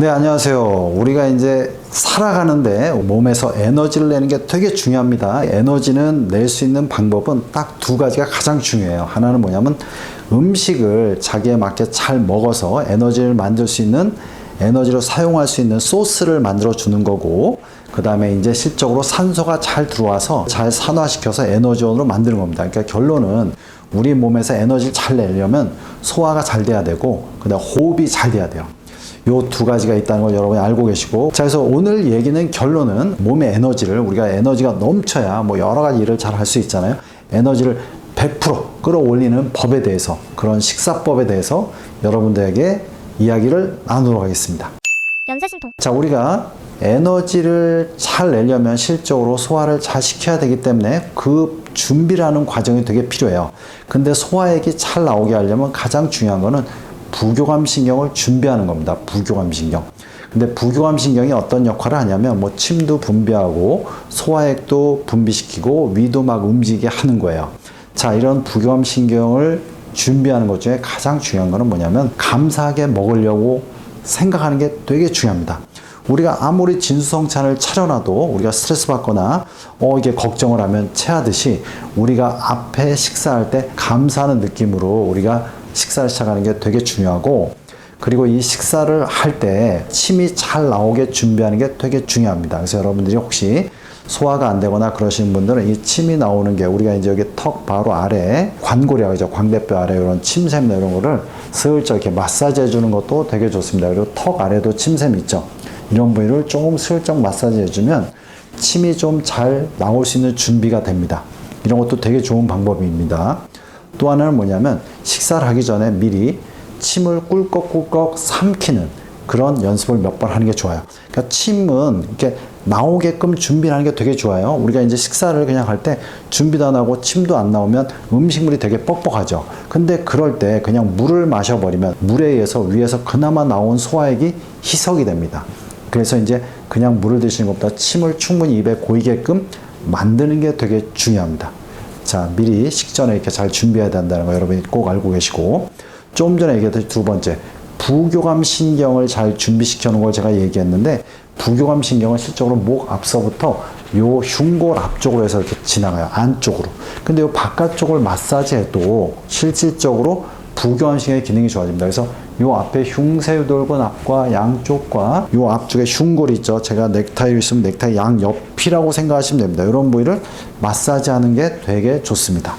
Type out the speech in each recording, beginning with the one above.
네, 안녕하세요. 우리가 이제 살아가는데 몸에서 에너지를 내는 게 되게 중요합니다. 에너지는 낼 수 있는 방법은 딱 두 가지가 가장 중요해요. 하나는 뭐냐면 음식을 자기에 맞게 잘 먹어서 에너지를 만들 수 있는 에너지로 사용할 수 있는 소스를 만들어 주는 거고 그 다음에 이제 실적으로 산소가 잘 들어와서 잘 산화시켜서 에너지원으로 만드는 겁니다. 그러니까 결론은 우리 몸에서 에너지를 잘 내려면 소화가 잘 돼야 되고 그 다음 호흡이 잘 돼야 돼요. 요 두 가지가 있다는 걸 여러분이 알고 계시고 자 그래서 오늘 얘기는 결론은 몸의 에너지를 우리가 에너지가 넘쳐야 뭐 여러 가지 일을 잘 할 수 있잖아요. 에너지를 100% 끌어올리는 법에 대해서 그런 식사법에 대해서 여러분들에게 이야기를 나누도록 하겠습니다. 연쇄신통. 자 우리가 에너지를 잘 내려면 실적으로 소화를 잘 시켜야 되기 때문에 그 준비라는 과정이 되게 필요해요. 근데 소화액이 잘 나오게 하려면 가장 중요한 거는 부교감 신경을 준비하는 겁니다. 부교감 신경. 근데 부교감 신경이 어떤 역할을 하냐면 뭐 침도 분비하고 소화액도 분비시키고 위도 막 움직이게 하는 거예요. 자, 이런 부교감 신경을 준비하는 것 중에 가장 중요한 거는 뭐냐면 감사하게 먹으려고 생각하는 게 되게 중요합니다. 우리가 아무리 진수성찬을 차려놔도 우리가 스트레스 받거나 어 이게 걱정을 하면 체하듯이 우리가 앞에 식사할 때 감사하는 느낌으로 우리가 식사를 시작하는 게 되게 중요하고 그리고 이 식사를 할 때 침이 잘 나오게 준비하는 게 되게 중요합니다. 그래서 여러분들이 혹시 소화가 안 되거나 그러시는 분들은 이 침이 나오는 게 우리가 이제 여기 턱 바로 아래 관골이라고 하죠. 광대뼈 아래 이런 침샘 이런 거를 슬쩍 이렇게 마사지 해주는 것도 되게 좋습니다. 그리고 턱 아래도 침샘 있죠. 이런 부위를 조금 슬쩍 마사지 해주면 침이 좀 잘 나올 수 있는 준비가 됩니다. 이런 것도 되게 좋은 방법입니다. 또 하나는 뭐냐면 식사를 하기 전에 미리 침을 꿀꺽꿀꺽 삼키는 그런 연습을 몇 번 하는 게 좋아요. 그러니까 침은 이렇게 나오게끔 준비하는 게 되게 좋아요. 우리가 이제 식사를 그냥 할 때 준비도 안 하고 침도 안 나오면 음식물이 되게 뻑뻑하죠. 근데 그럴 때 그냥 물을 마셔버리면 물에 의해서 위에서 그나마 나온 소화액이 희석이 됩니다. 그래서 이제 그냥 물을 드시는 것보다 침을 충분히 입에 고이게끔 만드는 게 되게 중요합니다. 자, 미리 식전에 이렇게 잘 준비해야 된다는 거 여러분이 꼭 알고 계시고, 좀 전에 얘기했던 두 번째, 부교감 신경을 잘 준비시켜 놓은 걸 제가 얘기했는데, 부교감 신경은 실적으로 목 앞서부터 요 흉골 앞쪽으로 해서 이렇게 지나가요. 안쪽으로. 근데 요 바깥쪽을 마사지해도 실질적으로 부교감 신경의 기능이 좋아집니다. 그래서 요 앞에 흉쇄유돌근 앞과 양쪽과 요 앞쪽에 흉골 있죠. 제가 넥타이 있으면 넥타이 양 옆이라고 생각하시면 됩니다. 이런 부위를 마사지하는 게 되게 좋습니다.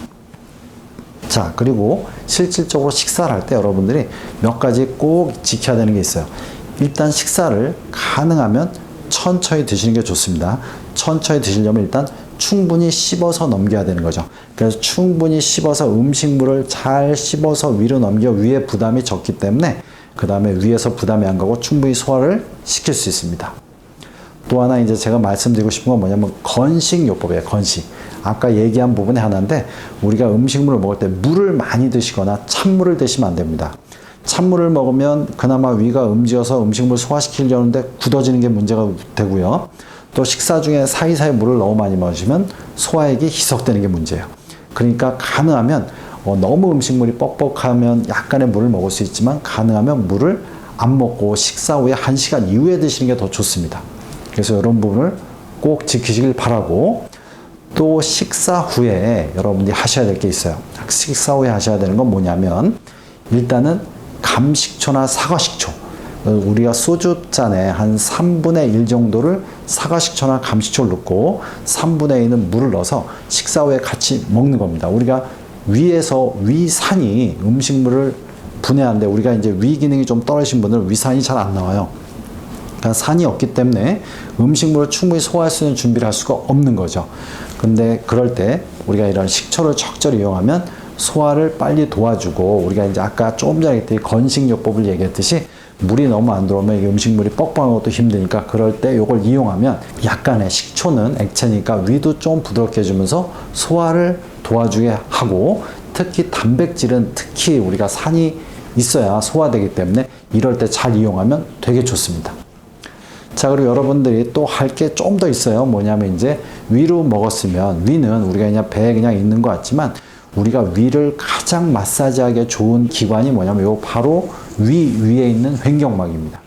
자, 그리고 실질적으로 식사를 할 때 여러분들이 몇 가지 꼭 지켜야 되는 게 있어요. 일단 식사를 가능하면 천천히 드시는 게 좋습니다. 천천히 드시려면 일단 충분히 씹어서 넘겨야 되는 거죠. 그래서 충분히 씹어서 음식물을 잘 씹어서 위로 넘겨 위에 부담이 적기 때문에 그 다음에 위에서 부담이 안 가고 충분히 소화를 시킬 수 있습니다. 또 하나 이제 제가 말씀드리고 싶은 건 뭐냐면 건식요법이에요. 건식. 아까 얘기한 부분의 하나인데 우리가 음식물을 먹을 때 물을 많이 드시거나 찬물을 드시면 안 됩니다. 찬물을 먹으면 그나마 위가 움직여서 음식물 소화시키려는데 굳어지는 게 문제가 되고요. 또 식사 중에 사이사이 물을 너무 많이 마시면 소화액이 희석되는 게 문제예요. 그러니까 가능하면 어, 너무 음식물이 뻑뻑하면 약간의 물을 먹을 수 있지만 가능하면 물을 안 먹고 식사 후에 1시간 이후에 드시는 게 더 좋습니다. 그래서 이런 부분을 꼭 지키시길 바라고 또 식사 후에 여러분들이 하셔야 될 게 있어요. 식사 후에 하셔야 되는 건 뭐냐면 일단은 감식초나 사과식초 우리가 소주 잔에 한 3분의 1 정도를 사과식초나 감식초를 넣고 3분의 1은 물을 넣어서 식사 후에 같이 먹는 겁니다. 우리가 위에서 위산이 음식물을 분해하는데 우리가 이제 위 기능이 좀 떨어지신 분들은 위산이 잘 안 나와요. 그러니까 산이 없기 때문에 음식물을 충분히 소화할 수 있는 준비를 할 수가 없는 거죠. 근데 그럴 때 우리가 이런 식초를 적절히 이용하면 소화를 빨리 도와주고 우리가 이제 아까 조금 전에 했듯이 건식요법을 얘기했듯이 물이 너무 안 들어오면 음식물이 뻑뻑한 것도 힘드니까 그럴 때 이걸 이용하면 약간의 식초는 액체니까 위도 좀 부드럽게 해주면서 소화를 도와주게 하고 특히 단백질은 특히 우리가 산이 있어야 소화되기 때문에 이럴 때 잘 이용하면 되게 좋습니다. 자, 그리고 여러분들이 또 할 게 좀 더 있어요. 뭐냐면 이제 위로 먹었으면 위는 우리가 그냥 배에 그냥 있는 것 같지만 우리가 위를 가장 마사지하기 좋은 기관이 뭐냐면 요 바로 위 위에 있는 횡격막입니다.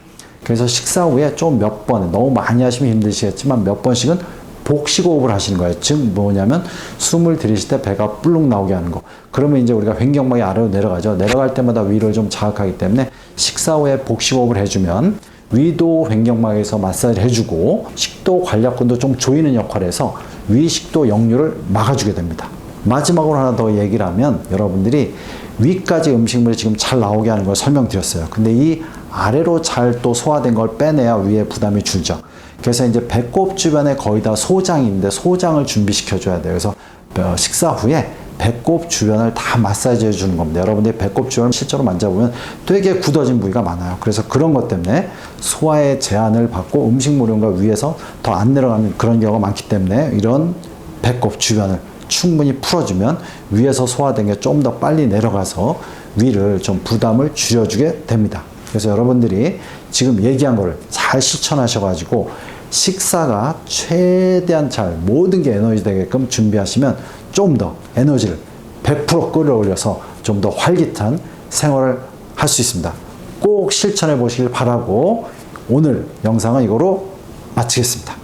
그래서 식사 후에 좀 몇 번, 너무 많이 하시면 힘드시겠지만 몇 번씩은 복식호흡을 하시는 거예요. 즉 뭐냐면 숨을 들이실 때 배가 불룩 나오게 하는 거. 그러면 이제 우리가 횡격막이 아래로 내려가죠. 내려갈 때마다 위를 좀 자극하기 때문에 식사 후에 복식호흡을 해주면 위도 횡격막에서 마사지를 해주고 식도 관략근도 좀 조이는 역할을 해서 위식도 역류를 막아주게 됩니다. 마지막으로 하나 더 얘기를 하면 여러분들이 위까지 음식물이 지금 잘 나오게 하는 걸 설명드렸어요. 근데 이 아래로 잘 또 소화된 걸 빼내야 위에 부담이 줄죠. 그래서 이제 배꼽 주변에 거의 다 소장이 있는데 소장을 준비시켜 줘야 돼요. 그래서 어, 식사 후에 배꼽 주변을 다 마사지 해주는 겁니다. 여러분들이 배꼽 주변을 실제로 만져보면 되게 굳어진 부위가 많아요. 그래서 그런 것 때문에 소화에 제한을 받고 음식물과 위에서 더 안 내려가는 그런 경우가 많기 때문에 이런 배꼽 주변을 충분히 풀어주면 위에서 소화된 게 좀 더 빨리 내려가서 위를 좀 부담을 줄여주게 됩니다. 그래서 여러분들이 지금 얘기한 거를 잘 실천하셔가지고 식사가 최대한 잘 모든 게 에너지 되게끔 준비하시면 좀 더 에너지를 100% 끌어올려서 좀 더 활기찬 생활을 할 수 있습니다. 꼭 실천해 보시길 바라고 오늘 영상은 이거로 마치겠습니다.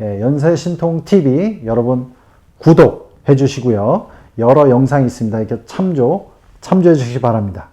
예, 연세신통TV 여러분 구독해 주시고요. 여러 영상이 있습니다. 이렇게 참조, 참조해 주시기 바랍니다.